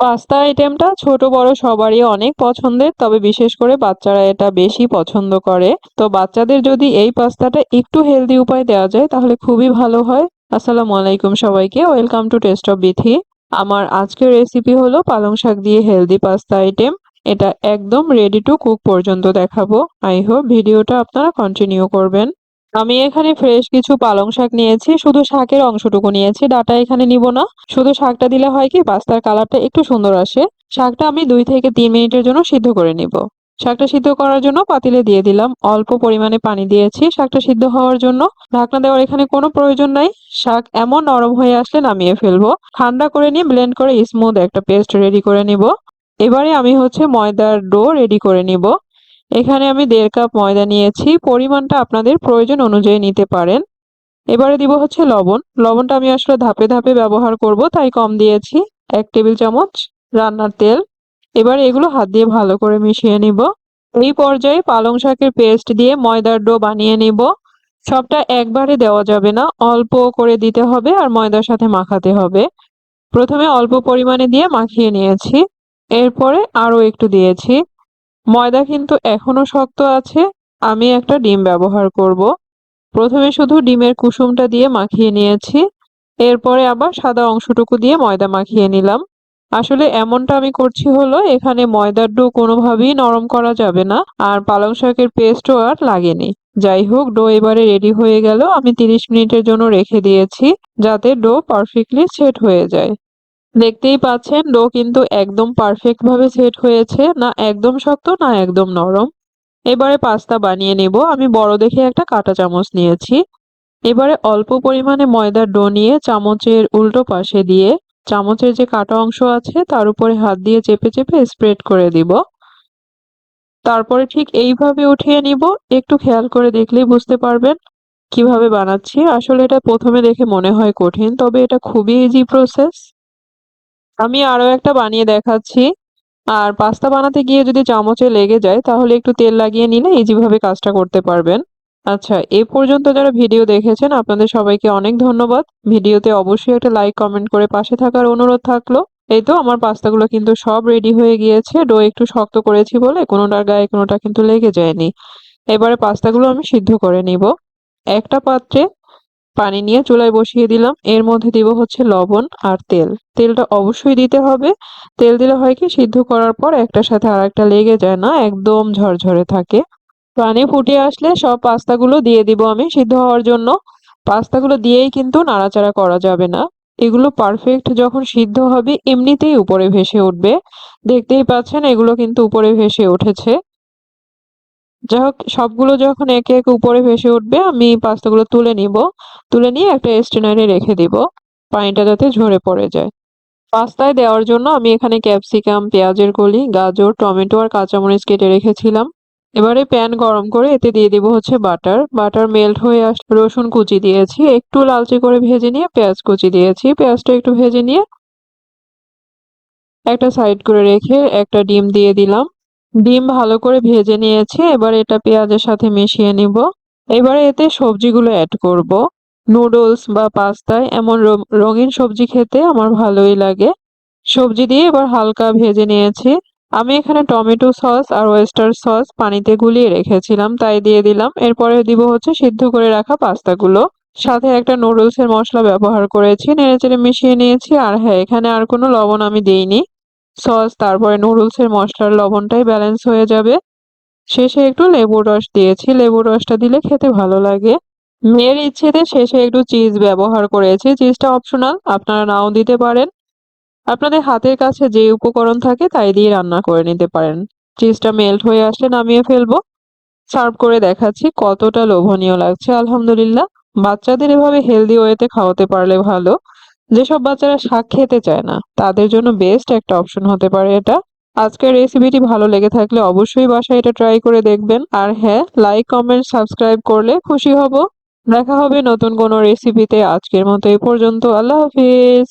Pasta আইটেমটা ছোট, বড় সবারই অনেক পছন্দের, তবে বিশেষ করে বাচ্চারা এটা বেশি পছন্দ করে। তো বাচ্চাদের যদি এই পাস্তাটা একটু হেলদি উপায় দেওয়া যায়, তাহলে খুবই ভালো হয়। আসসালামু আলাইকুম সবাইকে welcome to taste of Bithi আমার আজকের রেসিপি হলো পালং শাক দিয়ে হেলদি পাস্তা আইটেম এটা একদম রেডি টু কুক পর্যন্ত দেখাবো। আই হোপ ভিডিওটা আপনারা কন্টিনিউ করবেন। আমি এখানে ফ্রেশ কিছু পালং শাক নিয়েছি, শুধু শাকের অংশটুকু নিয়েছি, ডাটা এখানে নিব না। শুধু শাকটা দিলে হয় কি, পাস্তার কালারটা একটু সুন্দর আসে। শাকটা আমি দুই থেকে তিন মিনিটের জন্য সিদ্ধ করে নিব। শাকটা সিদ্ধ করার জন্য পাতিলে দিয়ে দিলাম। অল্প পরিমাণে পানি দিয়েছি শাকটা সিদ্ধ হওয়ার জন্য। ঢাকনা দেওয়ার এখানে কোনো প্রয়োজন নাই। শাক এমন নরম হয়ে আসলে নামিয়ে ফেলব। ঠান্ডা করে নিয়ে ব্লেন্ড করে স্মুথ একটা পেস্ট রেডি করে নিব। এবারে আমি হচ্ছে ময়দার ডো রেডি করে নিব। এখানে আমি দেড় কাপ ময়দা নিয়েছি, পরিমাণটা আপনাদের প্রয়োজন অনুযায়ী নিতে পারেন। এবারে দিব হচ্ছে লবণ। লবণটা আমি আসলে ধাপে ধাপে ব্যবহার করব, তাই কম দিয়েছি, এক টেবিল চামচ রান্নার তেল। এবারে এগুলো হাত দিয়ে ভালো করে মিশিয়ে নিব। এই পর্যায়ে পালং শাকের পেস্ট দিয়ে ময়দার ডো বানিয়ে নিব। সবটা একবারে দেওয়া যাবে না, অল্প করে দিতে হবে আর ময়দার সাথে মাখাতে হবে। প্রথমে অল্প পরিমাণে দিয়ে মাখিয়ে নিয়েছি। এরপরে আরও একটু দিয়েছি। ময়দা কিন্তু এখনও শক্ত আছে, আমি একটা ডিম ব্যবহার করব। প্রথমে শুধু ডিমের কুসুমটা দিয়ে মাখিয়ে নিয়েছি, এরপরে আবার সাদা অংশটুকু দিয়ে ময়দা মাখিয়ে নিলাম। আসলে এমনটা আমি করছি হলো, এখানে ময়দার ডো কোনোভাবেই নরম করা যাবে না, আর পালং শাকের পেস্টও আর লাগেনি। যাই হোক, ডো এবারে রেডি হয়ে গেল, আমি তিরিশ মিনিটের জন্য রেখে দিয়েছি, যাতে ডো পারফেক্টলি সেট হয়ে যায়। দেখতেই পাচ্ছেন, ডো কিন্তু একদম পারফেক্ট ভাবে সেট হয়েছে, না একদম শক্ত, না একদম নরম। এবারে পাস্তা বানিয়ে নেব, আমি বড় দেখে একটা কাঁটা চামচ নিয়েছি। এবারে অল্প পরিমাণে ময়দার ডো নিয়ে চামচের উল্টো পাশে দিয়ে, চামচের যে কাটা অংশ আছে, তার উপরে হাত দিয়ে চেপে চেপে স্প্রেড করে দিব। তারপরে ঠিক এইভাবে উঠিয়ে নিব, একটু খেয়াল করে দেখলেই বুঝতে পারবেন কীভাবে বানাচ্ছি। আসলে এটা প্রথমে দেখে মনে হয় কঠিন, তবে এটা খুবই ইজি প্রসেস আমি আরও একটা বানিয়ে দেখাচ্ছি। আর পাস্তা বানাতে গিয়ে যদি চামচে লেগে যায়, তাহলে একটু তেল লাগিয়ে নিলে ইজিভাবে কাজটা করতে পারবেন। আচ্ছা এ পর্যন্ত যারা ভিডিও দেখেছেন, আপনাদের সবাইকে অনেক ধন্যবাদ। ভিডিওতে অবশ্যই একটা লাইক কমেন্ট করে পাশে থাকার অনুরোধ থাকল। এই তো, আমার পাস্তাগুলো কিন্তু সব রেডি হয়ে গিয়েছে। ডো একটু শক্ত করেছি বলে কোনোটার গায়ে, কোনোটা কিন্তু লেগে যায়নি। এবারে পাস্তাগুলো আমি সিদ্ধ করে নিব। একটা পাত্রে পানি নিয়ে চুলায় বসিয়ে দিলাম। এর মধ্যে দিব হচ্ছে লবণ আর তেল। তেলটা অবশ্যই দিতে হবে। তেল দিলে হয় কি, সিদ্ধ করার পর একটার সাথে আর একটা লেগে যায় না, একদম ঝরঝরে থাকে। পানি ফুটে আসলে সব পাস্তাগুলো দিয়ে দিব আমি সিদ্ধ হওয়ার জন্য। পাস্তাগুলো দিয়েই কিন্তু নাড়াচাড়া করা যাবে না। এগুলো পারফেক্ট যখন সিদ্ধ হবে, এমনিতেই উপরে ভেসে উঠবে। দেখতেই পাচ্ছেন, এগুলো কিন্তু উপরে ভেসে উঠেছে। যাই হোক, সবগুলো যখন একে একে উপরে ভেসে উঠবে, আমি পাস্তাগুলো তুলে নিব। তুলে নিয়ে একটা স্টেনারে রেখে দিব, পানিটা যাতে ঝরে পড়ে যায়। পাস্তায় দেওয়ার জন্য আমি এখানে ক্যাপসিকাম, পেঁয়াজের কলি, গাজর, টমেটো আর কাঁচামরিচ কেটে রেখেছিলাম। এবারে প্যান গরম করে এতে দিয়ে দিব হচ্ছে বাটার। বাটার মেল্ট হয়ে আস, রসুন কুচি দিয়েছি, একটু লালচে করে ভেজে নিয়ে পেঁয়াজ কুচি দিয়েছি। পেঁয়াজটা একটু ভেজে নিয়ে একটা সাইড করে রেখে একটা ডিম দিয়ে দিলাম। ডিম ভালো করে ভেজে নিয়েছি, এবার এটা পেঁয়াজের সাথে মিশিয়ে নিব। এবারে এতে সবজিগুলো অ্যাড করব। নুডলস বা পাস্তায় এমন রঙিন সবজি খেতে আমার ভালোই লাগে। সবজি দিয়ে এবার হালকা ভেজে নিয়েছি। আমি এখানে টমেটো সস আর ওয়েস্টার সস পানিতে গুলিয়ে রেখেছিলাম, তাই দিয়ে দিলাম। এরপরে দিব হচ্ছে সিদ্ধ করে রাখা পাস্তাগুলো। সাথে একটা নুডলস এর মশলা ব্যবহার করেছি, নেড়েচেড়ে মিশিয়ে নিয়েছি, আর হ্যাঁ এখানে আর কোনো লবণ আমি দিইনি। সস, তারপরে নুডলস এর মশলার লবণটাই ব্যালেন্স হয়ে যাবে। শেষে একটু লেবুর রস দিয়েছি। লেবুর রসটা দিলে খেতে ভালো লাগে। মেয়ের ইচ্ছেতে শেষে একটু চিজ ব্যবহার করেছি। চিজটা অপশনাল আপনারা নাও দিতে পারেন। আপনাদের হাতের কাছে যে উপকরণ থাকে তাই দিয়ে রান্না করে নিতে পারেন। চিজটা মেল্ট হয়ে আসলে নামিয়ে ফেলব। সার্ভ করে দেখাচ্ছি কতটা লোভনীয় লাগছে। আলহামদুলিল্লাহ, বাচ্চাদের এভাবে হেলদি ওয়েতে খাওয়াতে পারলে ভালো। যেসব বাচ্চারা শাক খেতে চায় না, তাদের জন্য বেস্ট একটা অপশন হতে পারে এটা। আজকের রেসিপিটি ভালো লেগে থাকলে অবশ্যই বাসায় এটা ট্রাই করে দেখবেন। আর হ্যাঁ লাইক কমেন্ট সাবস্ক্রাইব করলে খুশি হব। দেখা হবে নতুন কোনো রেসিপিতে আজকের মতো এ পর্যন্ত। আল্লাহ হাফিজ।